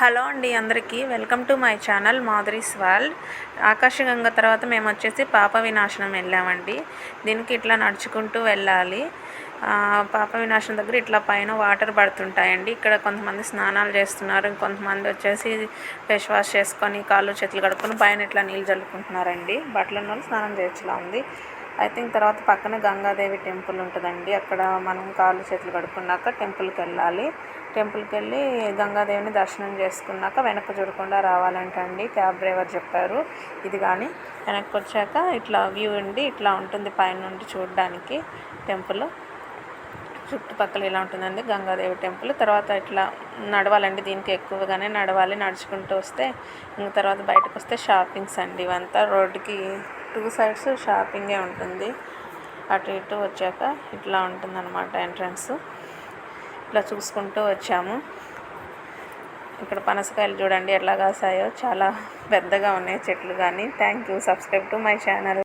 Hello అండి అందరికీ. Welcome to my channel Madhuri's world. Akasaganga తర్వాత మేము వచ్చేసి పాప వినాశనం వెళ్ళామండి. దీనికి ఇట్లా నడుచుకుంటూ వెళ్ళాలి. పాప వినాశనం దగ్గర ఇట్లా పైన వాటర్ పడుతుంటాయండి. ఇక్కడ కొంతమంది స్నానాలు చేస్తున్నారు. ఇంకొంతమంది వచ్చేసి ఫేస్ వాష్ చేసుకొని కాళ్ళు చేతులు కడుక్కొని పైన ఇట్లా నీళ్ళు చల్లుకుంటున్నారండి. బట్టలు ఉన్న వాళ్ళు స్నానం చేయొచ్చులా ఉంది. ఐ థింక్ తర్వాత పక్కన గంగాదేవి టెంపుల్ ఉంటుందండి. అక్కడ మనం కాళ్ళు చేతులు కడుక్కున్నాక టెంపుల్కి వెళ్ళాలి. టెంపుల్కి వెళ్ళి గంగాదేవిని దర్శనం చేసుకున్నాక వెనక్కి చూడకుండా రావాలంటండి. క్యాబ్ డ్రైవర్ చెప్పారు. ఇది కానీ వెనక్కి వచ్చాక ఇట్లా వ్యూ ఉండి ఇట్లా ఉంటుంది పైన నుండి చూడడానికి టెంపుల్. చుట్టుపక్కల ఇలా ఉంటుందండి గంగాదేవి టెంపుల్. తర్వాత ఇట్లా నడవాలండి దీనికి ఎక్కువగానే నడవాలి. నడుచుకుంటూ వస్తే ఇంక తర్వాత బయటకు వస్తే షాపింగ్స్ అండి ఇవంతా రోడ్డుకి టూ సైడ్స్ షాపింగే ఉంటుంది. అటు ఇటు వచ్చాక ఇట్లా ఉంటుందన్నమాట ఎంట్రన్స్. ఇట్లా చూసుకుంటూ వచ్చాము. ఇక్కడ పనసకాయలు చూడండి ఎట్లా కాసాయో. చాలా పెద్దగా ఉన్నాయి చెట్లు కానీ. Thank you subscribe to my channel